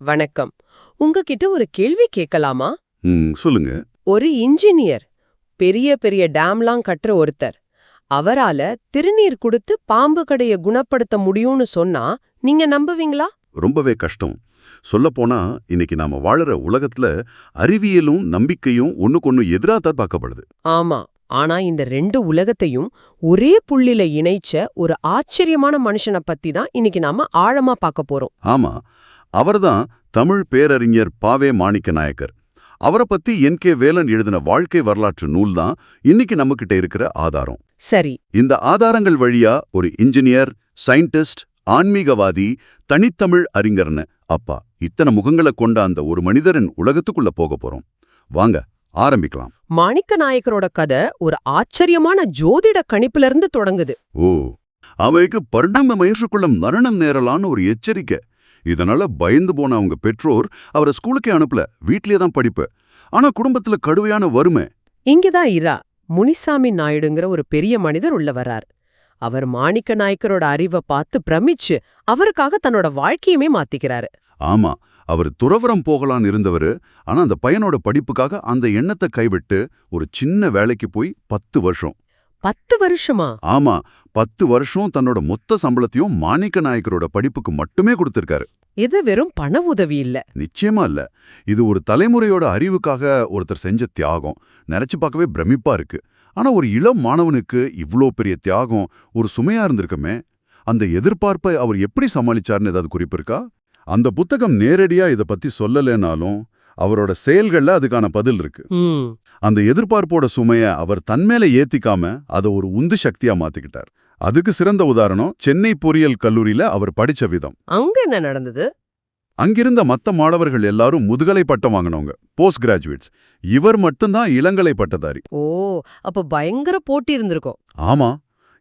வணக்கம். உங்ககிட்ட ஒரு கேள்வி கேட்கலாமா? சொல்லுங்க. ஒரு இன்ஜினியர் பெரிய பெரிய டேம்லாம் கட்டுற ஒருத்தர் அவரால திருநீர் கொடுத்து பாம்பு கடைய குணப்படுத்த முடியும்னு சொன்னா நீங்க நம்புவீங்களா? ரொம்பவே கஷ்டம். சொல்லப்போனா இன்னைக்கு நாம வாழற உலகத்துல அறிவியலும் நம்பிக்கையும் ஒண்ணுக்கொன்னு எதிரா தான் பார்க்கப்படுது. ஆமா. ஆனா இந்த ரெண்டு உலகத்தையும் ஒரே புள்ளில இணைச்ச ஒரு ஆச்சரியமான மனுஷனை பத்தி தான் இன்னைக்கு நாம ஆழமா பார்க்க போறோம். ஆமா. அவர்தான் தமிழ் பேரறிஞர் பாவே மாணிக்க நாயக்கர். அவரை பத்தி என் கே வேலன் எழுதின வாழ்க்கை வரலாற்று நூல் தான் இன்னைக்கு நம்மகிட்ட இருக்கிற ஆதாரம். சரி. இந்த ஆதாரங்கள் வழியா ஒரு இன்ஜினியர் சயின்டிஸ்ட் ஆன்மீகவாதி தனித்தமிழ் அறிஞர்னு அப்பா இத்தனை முகங்களை கொண்ட அந்த ஒரு மனிதரின் உலகத்துக்குள்ள போக போறோம். வாங்க ஆரம்பிக்கலாம். மாணிக்க நாயக்கரோட கதை ஒரு ஆச்சரியமான ஜோதிட கணிப்புல இருந்து தொடங்குது. ஓ அவைக்கு பரிணாம மயிற்றுக்குள்ள மரணம் நேரலான்னு ஒரு எச்சரிக்கை. இதனால பயந்து போன அவங்க பெற்றோர் அவரை ஸ்கூலுக்கே அனுப்பல. வீட்லயே தான் படிப்பு. ஆனா குடும்பத்துல கடுமையான வறுமை. இங்கதான் இரா. முனிசாமி நாயுடுங்கிற ஒரு பெரிய மனிதர் உள்ள வரார் அவர் மாணிக்க நாயக்கரோட அறிவை பார்த்து பிரமிச்சு அவருக்காக தன்னோட வாழ்க்கையுமே மாத்திக்கிறாரு. ஆமா அவர் துறவரம் போகலான்னு இருந்தவரு. ஆனா அந்த பையனோட படிப்புக்காக அந்த எண்ணத்தை கைவிட்டு ஒரு சின்ன வேலைக்கு போய் பத்து வருஷம். பத்து வருஷமா? ஆமா பத்து வருஷம் தன்னோட மொத்த சம்பளத்தையும் மாணிக்க நாயக்கரோட படிப்புக்கு மட்டுமே கொடுத்திருக்காரு. இது வெறும் பண உதவி இல்ல. நிச்சயமா இல்ல. இது ஒரு தலைமுறையோட அறிவுக்காக ஒருத்தர் செஞ்ச தியாகம். நினைச்சு பார்க்கவே பிரமிப்பா இருக்கு. ஆனா ஒரு இளம் மாணவனுக்கு இவ்ளோ பெரிய தியாகம் ஒரு சுமையா இருந்திருக்குமே? அந்த எதிர்பார்ப்பை அவர் எப்படி சமாளிச்சார்னு ஏதாவது குறிப்பு இருக்கா? அந்த புத்தகம் நேரடியா இத பத்தி சொல்லலைனாலும் அவரோட செயல்கள்ல அதுக்கான பதில் இருக்கு. அந்த எதிர்பார்ப்போட சுமைய அவர் தன்மேல ஏத்திக்காம அதை ஒரு உந்து சக்தியா மாத்திக்கிட்டார். அதுக்கு சிறந்த உதாரணம் சென்னை பொறியியல் கல்லூரியில அவர் படிச்ச விதம். அங்க என்ன நடந்தது? அங்கிருந்த மத்த மாணவர்கள் எல்லாரும் முதுகலை பட்டம் வாங்கினவங்க போஸ்ட் கிராஜுவேட்ஸ் இவர் மட்டும்தான் இளங்கலை பட்டதாரி. ஓ அப்ப பயங்கர போட்டி இருந்திருக்கும். ஆமா.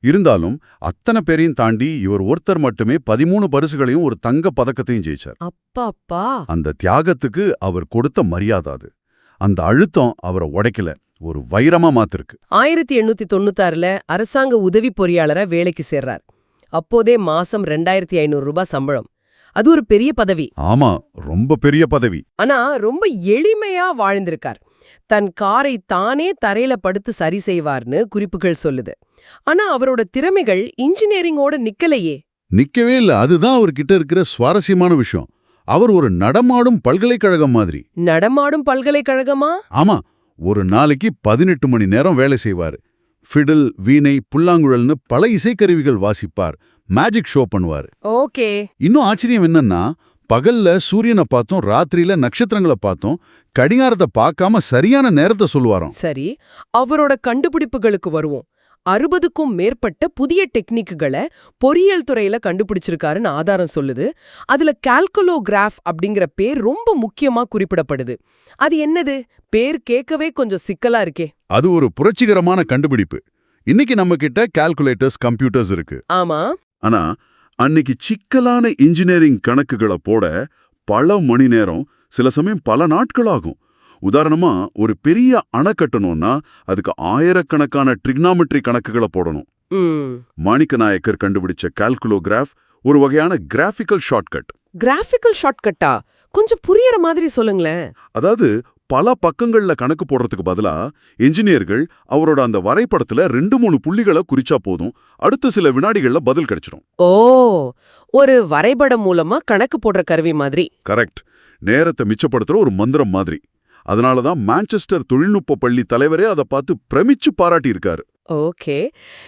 இருந்தாலும் அத்தனை பேரையும் தாண்டி இவர் ஒருத்தர் மட்டுமே பதிமூணு பரிசுகளையும் ஒரு தங்க பதக்கத்தையும் ஜெயிச்சார். அப்பா அப்பா அந்த தியாகத்துக்கு அவர் கொடுத்த மரியாதை அது. அந்த அழுத்தம் அவரை உடைக்கல. ஒரு வைரமா மாத்திருக்கு. ஆயிரத்தி எண்ணூத்தி தொண்ணூத்தாறுல அரசாங்க உதவி பொறியாளரா வேலைக்கு சேர்றார். அப்போதே மாசம் ரெண்டாயிரத்தி ஐநூறு ரூபாய் சம்பளம். அது ஒரு பெரிய பதவி. ஆமா ரொம்ப பெரிய பதவி. ஆனா ரொம்ப எளிமையா வாழ்ந்திருக்கார். தன் காரை தானே தரையில படுத்து சரி செய்வார்னு குறிப்புகள் சொல்லுது. ஆனா அவரோட திறமைகள் இன்ஜினியரிங்கோட நிக்கலையே. நிக்கவே இல்ல. அதுதான் அவர்கிட்ட இருக்கிற சுவாரஸ்யமான விஷயம். அவர் ஒரு நடமாடும் பல்கலைக்கழகம் மாதிரி. நடமாடும் பல்கலைக்கழகமா? ஆமா. ஒரு நாளைக்கு பதினெட்டு மணி நேரம் வேலை செய்வார். ஃபிடில் வீணை புல்லாங்குழல்னு பல இசைக்கருவிகள் வாசிப்பார். மேஜிக் ஷோ பண்ணுவார். ஓகே. இன்னும் ஆச்சரியம் என்னன்னா பகல்ல சூரியனை பார்த்தோம் ராத்திரியில நட்சத்திரங்களை பார்த்தோம் கடிகாரத்தை பார்க்காம சரியான நேரத்தை சொல்லுவாராம். சரி அவரோட கண்டுபிடிப்புகளுக்கு வருவோம். அறுபதுக்கும் மேற்பட்ட புதிய டெக்னிக்குகளை பொறியியல் துறையில கண்டுபிடிச்சிருக்காருன்னு ஆதாரம் சொல்லுது. அதுல கால்குலோகிராஃப் அப்படிங்கிற பேர் ரொம்ப முக்கியமா குறிப்பிடப்படுது. அது என்னது? பேர் கேட்கவே கொஞ்சம் சிக்கலா இருக்கே. அது ஒரு புரட்சிகரமான கண்டுபிடிப்பு. இன்னைக்கு நம்ம கிட்ட கால்குலேட்டர்ஸ் கம்ப்யூட்டர்ஸ் இருக்கு. ஆமா. ஆனா அன்னைக்கு சிக்கலான இன்ஜினியரிங் கணக்குகளை போட பல மணி நேரம் சில சமயம் பல நாட்கள் ஆகும் உதாரணமா ஒரு பெரிய அணை கட்டணும்னா அதுக்கு ஆயிரக்கணக்கான ட்ரிக்னாமெட்ரி கணக்குகளை போடணும். மாணிக்க நாயக்கர் கண்டுபிடிச்ச கால்குலோகிராஃப் ஒரு வகையான கிராஃபிக்கல் ஷார்ட்கட் கிராஃபிக்கல் ஷார்ட்கட்டா கொஞ்சம் புரியற மாதிரி சொல்லுங்களேன். அதாவது பல பக்கங்கள்ல கணக்கு போடுறதுக்கு பதிலா என்ஜினியர்கள் அவரோட அந்த வரைபடத்துல ரெண்டு மூணு புள்ளிகளை குறிச்சா போதும். அடுத்த சில வினாடிகள்ல பதில் கிடைச்சிடும். ஓ ஒரு வரைபடம் மூலமா கணக்கு போடுற கருவி மாதிரி. கரெக்ட். நேரத்தை மிச்சப்படுத்துற ஒரு மந்திரம் மாதிரி. அதனால தான் மான்செஸ்டர் தொழில்நுட்ப பள்ளி தலைவரே அதை பார்த்து பிரமிச்சு பாராட்டியிருக்காரு. ஓகே.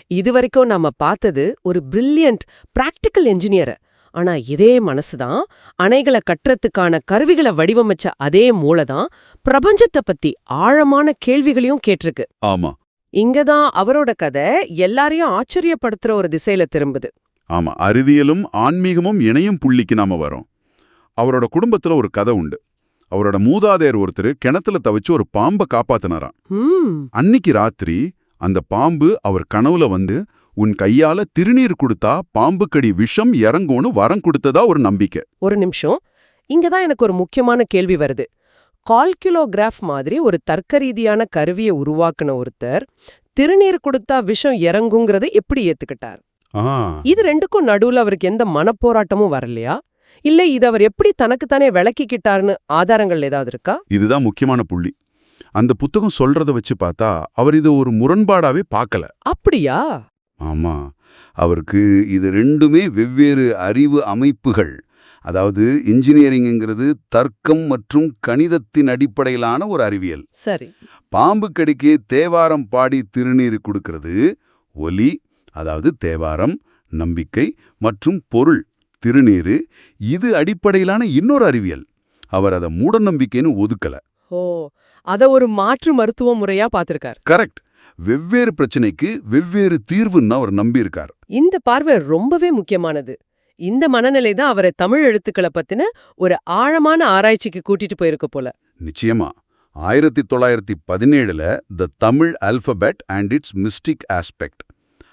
இது வரைக்கும் நாம பார்த்தது ஒரு பிரில்லியன்ட் பிராக்டிக்கல் என்ஜினியர் ஆனா இதே மனசுதான் அணைகளை கட்டுறதுக்கான கருவிகளை வடிவமைச்ச அதே மூளைதான் பிரபஞ்சத்தை பத்தி ஆழமான கேள்விகளையும் கேட்டிருக்கு. ஆமா. இங்கதான் அவரோட கதை எல்லாரையும் ஆச்சரியப்படுத்துற ஒரு திசையில திரும்புது. ஆமா அறிவியலும் ஆன்மீகமும் இணையும் புள்ளிக்கு நாம வரோம். அவரோட குடும்பத்துல ஒரு கதை உண்டு. அவரோட மூதாதையர் ஒருத்தர் கிணத்துல தவிச்சு ஒரு பாம்பை காப்பாத்தினாராம். அன்னிக்கு ராத்திரி அந்த பாம்பு அவர் கனவுல வந்து உன் கையால திருநீர் கொடுத்தா பாம்பு கடி விஷம் இறங்கும்னு வரம் கொடுத்ததா ஒரு நம்பிக்கை. ஒரு நிமிஷம். இங்கதான் எனக்கு ஒரு முக்கியமான கேள்வி வருது. கால்குலோகிராஃப் மாதிரி ஒரு தர்க்க ரீதியான கருவியை உருவாக்குன ஒருத்தர் திருநீர் கொடுத்தா விஷம் இறங்குங்கிறத எப்படி ஏத்துக்கிட்டார்? ஆ. இது ரெண்டுக்கும் நடுவுல அவருக்கு எந்த மனப்போராட்டமும் வரலையா? இல்ல இது அவர் எப்படி தனக்குத்தானே விளக்கிக்கிட்டாருன்னு ஆதாரங்கள் ஏதாவது இருக்கா? இதுதான் முக்கியமான புள்ளி. அந்த புத்தகம் சொல்றத வச்சு பார்த்தா அவர் இது ஒரு முரண்பாடாவே பார்க்கல. அப்படியா? ஆமா. அவருக்கு இது ரெண்டுமே வெவ்வேறு அறிவு அமைப்புகள். அதாவது இன்ஜினியரிங்கிறது தர்க்கம் மற்றும் கணிதத்தின் அடிப்படையிலான ஒரு அறிவியல். சரி. பாம்பு கடிக்கு தேவாரம் பாடி திருநீர் கொடுக்கிறது. ஒலி அதாவது தேவாரம் நம்பிக்கை மற்றும் பொருள் திருநீரு இது அடிப்படையிலான இன்னொரு அறிவியல். அவர் அதை மூட நம்பிக்கைன்னு ஒதுக்கல. ஓ அத ஒரு மாற்று மருத்துவ முறையா பாத்திருக்கார் கரெக்ட். வெவ்வேறு பிரச்சனைக்கு வெவ்வேறு தீர்வுன்னு அவர் நம்பியிருக்கார். இந்த பார்வை ரொம்பவே முக்கியமானது. இந்த மனநிலை தான் அவரை தமிழ் எழுத்துக்களை பத்தின ஒரு ஆழமான ஆராய்ச்சிக்கு கூட்டிட்டு போயிருக்கு போல. நிச்சயமா. ஆயிரத்தி தொள்ளாயிரத்தி பதினேழுல the Tamil alphabet and its mystic aspect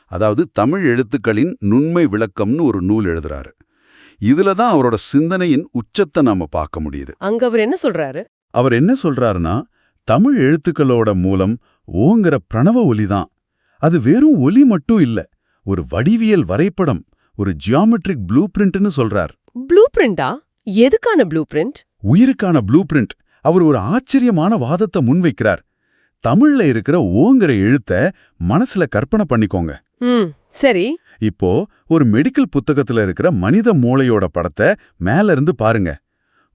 அதாவது தமிழ் எழுத்துக்களின் நுண்மை விளக்கம்னு ஒரு நூல் எழுதுறாரு. இதுல தான் அவரோட சிந்தனையின் உச்சத்தை நாம பார்க்க முடியுது. அங்க அவர் என்ன சொல்றாரு? அவர் என்ன சொல்றாருன்னா தமிழ் எழுத்துக்களோட மூலம் ஓங்கிற பிரணவ ஒலிதான் அது வெறும் ஒலி மட்டும் இல்ல ஒரு வடிவியல் வரைபடம் ஒரு ஜியாமெட்ரிக் ப்ளூ பிரிண்ட்னு சொல்றார். ப்ளூ பிரிண்டா எதுக்கான ப்ளூ பிரிண்ட் உயிருக்கான ப்ளூ பிரிண்ட் அவர் ஒரு ஆச்சரியமான வாதத்தை முன்வைக்கிறார். தமிழ்ல இருக்கிற ஓங்கிற எழுத்த மனசுல கற்பனை பண்ணிக்கோங்க. சரி. இப்போ ஒரு மெடிக்கல் புத்தகத்துல இருக்கிற மனித மூளையோட படத்தை மேல இருந்து பாருங்க.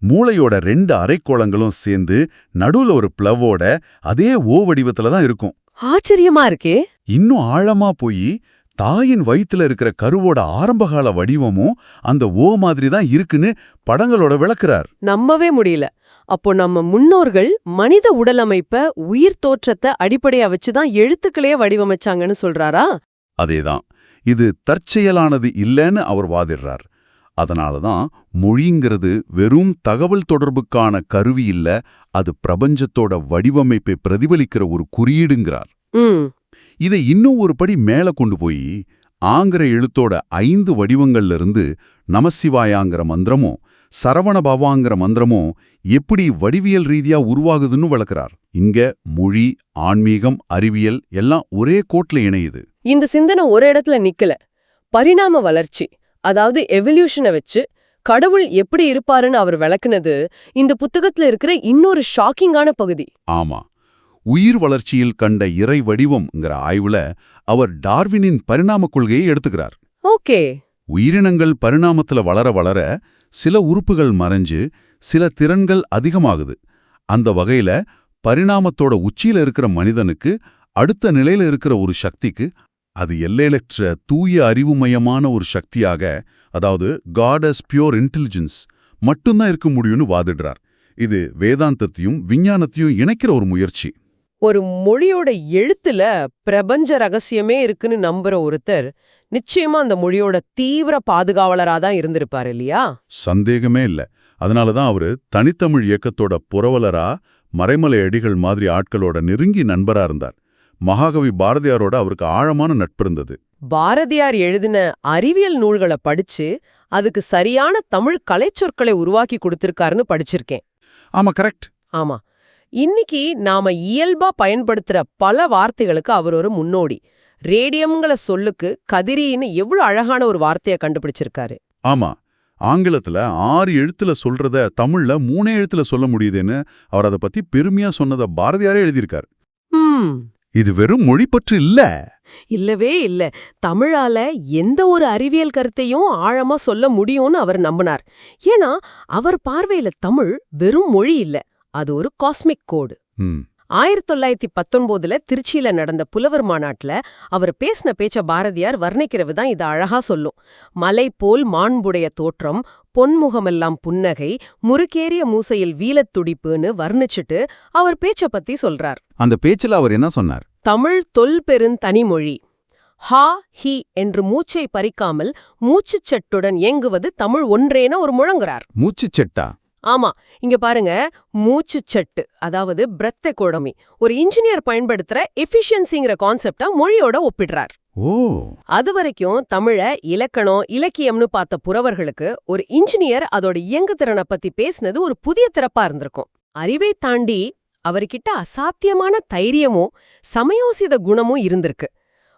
மூளையோட ரெண்டு அரைக்கோளங்களும் சேர்ந்து நடுவுல ஒரு பிளவோட அதே ஓ வடிவத்துல தான் இருக்கும். ஆச்சரியமா இருக்கே. இன்னும் ஆழமா போய் தாயின் வயித்துல இருக்கிற கருவோட ஆரம்பகால வடிவமும் அந்த ஓ மாதிரி தான் இருக்குன்னு படங்களோட விளக்குறார். நம்பவே முடியல. அப்போ நம்ம முன்னோர்கள் மனித உடலமைப்ப உயிர் தோற்றத்தை அடிப்படையா வச்சுதான் எழுத்துக்களையே வடிவமைச்சாங்கன்னு சொல்றாரா? அதேதான். இது தற்செயலானது இல்லைன்னு அவர் வாதிடுறார். அதனால தான் மொழிங்கிறது வெறும் தகவல் தொடர்புக்கான கருவி இல்ல அது பிரபஞ்சத்தோட வடிவமைப்பை பிரதிபலிக்கிற ஒரு குறியீடுங்கிறார். இதை இன்னும் ஒரு படி மேல கொண்டு போய் ஆங்கிற எழுத்தோட ஐந்து வடிவங்கள்ல இருந்து நமசிவாயாங்கிற மந்திரமும் சரவணபவாங்கிற மந்திரமும் எப்படி வடிவியல் ரீதியா உருவாகுதுன்னு விளக்குறார் இங்க மொழி ஆன்மீகம் அறிவியல் எல்லாம் ஒரே கோட்ல இணையுது. இந்த சிந்தனை ஒரு இடத்துல நிக்கல. பரிணாம வளர்ச்சி. அதாவது எவல்யூஷனை வச்சு கடவுள் எப்படி இருப்பாருன்னு அவர் விளக்குனது இந்த புத்தகத்துல இருக்கிற இன்னொரு ஷாக்கிங்கான பகுதி. ஆமா. உயிர் வளர்ச்சியில் கண்ட இறை வடிவம்ங்கிற ஆய்வுல அவர் டார்வினின் பரிணாம கொள்கையை எடுத்துக்கிறார். ஓகே. உயிரினங்கள் பரிணாமத்துல வளர வளர சில உறுப்புகள் மறைஞ்சு சில திறன்கள் அதிகமாகுது. அந்த வகையில பரிணாமத்தோட உச்சியில இருக்கிற மனிதனுக்கு அடுத்த நிலையில இருக்கிற ஒரு சக்திக்கு அது எல்லையற்ற தூய அறிவுமயமான ஒரு சக்தியாக அதாவது காட் as பியூர் இன்டெலிஜென்ஸ் மட்டும்தான் இருக்க முடியும்னு வாதிடுறார். இது வேதாந்தத்தையும் விஞ்ஞானத்தையும் இணைக்கிற ஒரு முயற்சி. ஒரு மொழியோட எழுத்துல பிரபஞ்ச ரகசியமே இருக்குன்னு நம்புற ஒருத்தர் நிச்சயமா அந்த மொழியோட தீவிர பாதுகாவலரா தான் இருந்திருப்பாரு இல்லையா? சந்தேகமே இல்ல. அதனால தான் அவரு தனித்தமிழ் இயக்கத்தோட புரவலரா மறைமலை அடிகள் மாதிரி ஆட்களோட நெருங்கி நண்பரா இருந்தார். மகாகவி பாரதியாரோட அவருக்கு ஆழமான நட்பு இருந்தது பாரதியார் எழுதின அறிவியல் நூல்களை படிச்சு அதுக்கு சரியான தமிழ் கலைச்சொற்களை உருவாக்கி கொடுத்திருக்காருன்னு படிச்சிருக்கேன். ஆமா கரெக்ட் ஆமா. இன்னைக்கு நாம இயல்பா பயன்படுத்துற பல வார்த்தைகளுக்கு அவர் ஒரு முன்னோடி. ரேடியம்ங்கிற சொல்லுக்கு கதிரின்னு எவ்வளவு அழகான ஒரு வார்த்தையை கண்டுபிடிச்சிருக்காரு. ஆமா. ஆங்கிலத்துல ஆறு எழுத்துல சொல்றத தமிழ்ல மூணே எழுத்துல சொல்ல முடியுதுன்னு அவர் அதை பத்தி பெருமையா சொன்னத பாரதியாரே எழுதியிருக்கார். இது வெறும் மொழிப்பற்று இல்ல. இல்லவே இல்ல. தமிழால எந்த ஒரு அறிவியல் கருத்தையும் ஆழமா சொல்ல முடியும்னு அவர் நம்பினார். ஏன்னா அவர் பார்வையில தமிழ் வெறும் மொழி இல்ல. அது ஒரு காஸ்மிக் கோடு ஆயிரத்தி தொள்ளாயிரத்தி பத்தொன்பதுல திருச்சியில நடந்த புலவர் மாநாட்டுல அவர் பேசின பேச்ச பாரதியார் வர்ணிக்கிறவு தான் இது அழகா சொல்லும். மலை போல் மாண்புடைய தோற்றம் பொன்முகமெல்லாம் புன்னகை முறுக்கேறிய மூசையில் வீலத் துடிப்புன்னு வர்ணிச்சுட்டு அவர் பேச்ச பத்தி சொல்றார். அந்த பேச்சுல அவர் என்ன சொன்னார்? தமிழ் தொல்பெருந் தனிமொழி ஹா ஹி என்று மூச்சை பறிக்காமல் மூச்சுச் சட்டுடன் இயங்குவது தமிழ் ஒன்றேன ஒரு முழங்குறார். மூச்சு செட்டா? ஆமா இங்க பாருங்க மூச்சுச் சட்டு அதாவது பிரத் எக்கோடமி ஒரு இன்ஜினியர் பயன்படுத்துற எஃபிஷியன்சிங்கிற கான்செப்டா மொழியோட ஒப்பிடுறார். ஓ. அது வரைக்கும் தமிழ இலக்கணம் இலக்கியம்னு பார்த்த புறவர்களுக்கு ஒரு இன்ஜினியர் அதோட இயங்குதிறனை பத்தி பேசினது ஒரு புதிய திறப்பா இருந்திருக்கும். அறிவை தாண்டி அவர்கிட்ட அசாத்தியமான தைரியமும் சமயோசித குணமும் இருந்திருக்கு.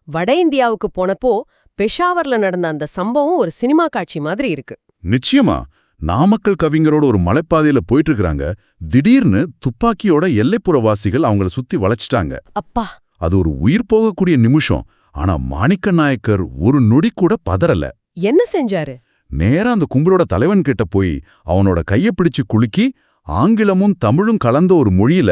வட இந்தியாவுக்கு போனப்போ பெஷாவர்ல நடந்த அந்த சம்பவம் ஒரு சினிமா காட்சி மாதிரி இருக்கு. நிச்சயமா. நாமக்கல் கவிஞரோட ஒரு மலைப்பாதையில போயிட்டு இருக்காங்க திடீர்னு துப்பாக்கியோட எல்லைப்புறவாசிகள் அவங்கள சுத்தி வளைச்சிட்டாங்க. அப்பா. அது ஒரு உயிர் போகக்கூடிய நிமிஷம். ஆனா மாணிக்க நாயக்கர் ஒரு நொடி கூட பதறல. என்ன செஞ்சாரு? நேரா அந்த கும்பலோட தலைவன் கிட்ட போய் அவனோட கைய பிடிச்சு குலுக்கி ஆங்கிலமும் தமிழும் கலந்த ஒரு மொழியில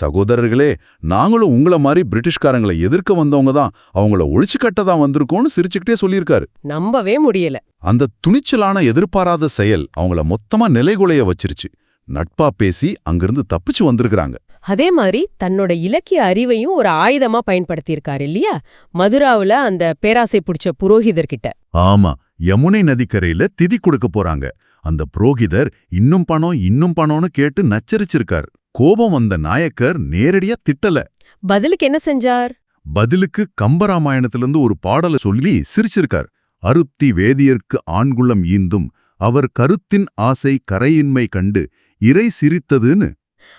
சகோதரர்களே நாங்களும் உங்கள மாதிரி பிரிட்டிஷ்காரங்களை எதிர்க்க வந்தவங்க தான். அவங்கள ஒழிச்சு கட்ட தான் வந்திருக்கோம்னு சிரிச்சுக்கிட்டே சொல்லியிருக்காரு. நம்பவே முடியல. அந்த துணிச்சலான எதிர்பாராத செயல் அவங்கள மொத்தமா நிலைகுலைய வச்சிருச்சு. நட்பா பேசி அங்கிருந்து தப்பிச்சு வந்திருக்கிறாங்க. அதே மாதிரி தன்னோட இலக்கிய அறிவையும் ஒரு ஆயுதமா பயன்படுத்தியிருக்காரு இல்லையா? மதுராவுல அந்த பேராசை பிடிச்ச புரோகிதர்கிட்ட. ஆமா யமுனை நதிக்கரையில திதி கொடுக்க போறாங்க. அந்த புரோகிதர் இன்னும் பணம் இன்னும் பணம்னு கேட்டு நச்சரிச்சிருக்கார். கோபம் வந்த நாயக்கர் நேரடியா திட்டல. பதிலுக்கு என்ன செஞ்சார்? பதிலுக்கு கம்பராமாயணத்திலிருந்து ஒரு பாடலை சொல்லி சிரிச்சிருக்கார். அருத்தி வேதியர்க்கு ஆண்குளம் ஈந்தும் அவர் கருத்தின் ஆசை கரையின்மை கண்டு இறை சிரித்ததுன்னு.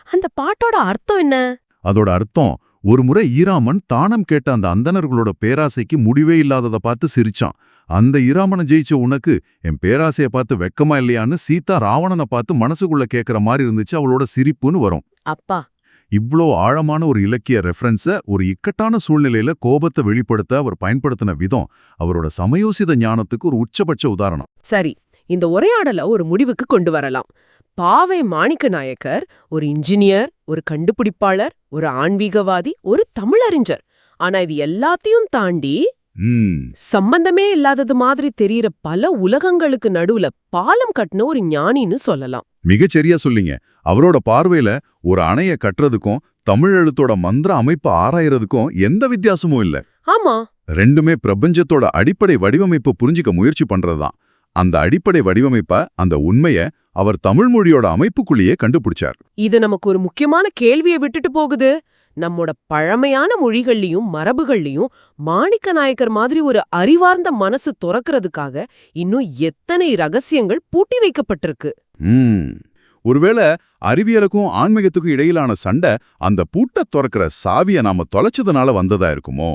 அந்த பாட்டோட அர்த்தம் என்ன? அதோட அர்த்தம் ஒரு முறை ஈராமன் தானம் கேட்ட அந்த அந்தணர்களோட பேராசைக்கு முடிவே இல்லாதத பார்த்து சிரிச்சான். அந்த ஈராமனை ஜெயிச்ச உனக்கு என் பேராசைய பார்த்து வெக்கமா இல்லையான்னு சீதா ராவணனை பார்த்து மனசுக்குள்ள கேக்குற மாதிரி இருந்துச்சு அவளோட சிரிப்புன்னு வரும். அப்பா இவ்ளோ ஆழமான ஒரு இலக்கிய ரெஃபரன்ஸ ஒரு இக்கட்டான சூழ்நிலையில கோபத்தை வெளிப்படுத்த அவர் பயன்படுத்தின விதம் அவரோட சமயோசித ஞானத்துக்கு ஒரு உச்சபட்ச உதாரணம். சரி இந்த உரையாடல ஒரு முடிவுக்கு கொண்டு வரலாம். பாவை மாணிக்க நாயக்கர் ஒரு இன்ஜினியர் ஒரு கண்டுபிடிப்பாளர் ஒரு ஆன்மீகவாதி ஒரு தமிழறிஞர். ஆனா இது எல்லாத்தையும் தாண்டி சம்பந்தமே இல்லாதது மாதிரி தெரியற பல உலகங்களுக்கு நடுவுல பாலம் கட்டின ஒரு ஞானின்னு சொல்லலாம். மிகச்சரியா சொல்லிங்க. அவரோட பார்வையில ஒரு அணைய கட்டுறதுக்கும் தமிழ் எழுத்தோட மந்திர அமைப்பை ஆராயறதுக்கும் எந்த வித்தியாசமும் இல்ல. ஆமா. ரெண்டுமே பிரபஞ்சத்தோட அடிப்படை வடிவமைப்பு புரிஞ்சிக்க முயற்சி பண்றதுதான். அந்த அடிப்படை வடிவமைப்ப அந்த உண்மைய அவர் தமிழ் மொழியோட அமைப்புக்குள்ளேயே கண்டுபிடிச்சார். இது நமக்கு ஒரு முக்கியமான கேள்வியை விட்டுட்டு போகுது. நம்மோட பழமையான மொழிகள்லயும் மரபுகள்லயும் மாணிக்க நாயக்கர் மாதிரி ஒரு அறிவார்ந்த மனசு துறக்கிறதுக்காக இன்னும் எத்தனை ரகசியங்கள் பூட்டி வைக்கப்பட்டிருக்கு. ஒருவேளை அறிவியலுக்கும் ஆன்மீகத்துக்கும் இடையிலான சண்டை அந்த பூட்டை துறக்கிற சாவிய நாம தொலைச்சதுனால வந்ததா இருக்குமோ?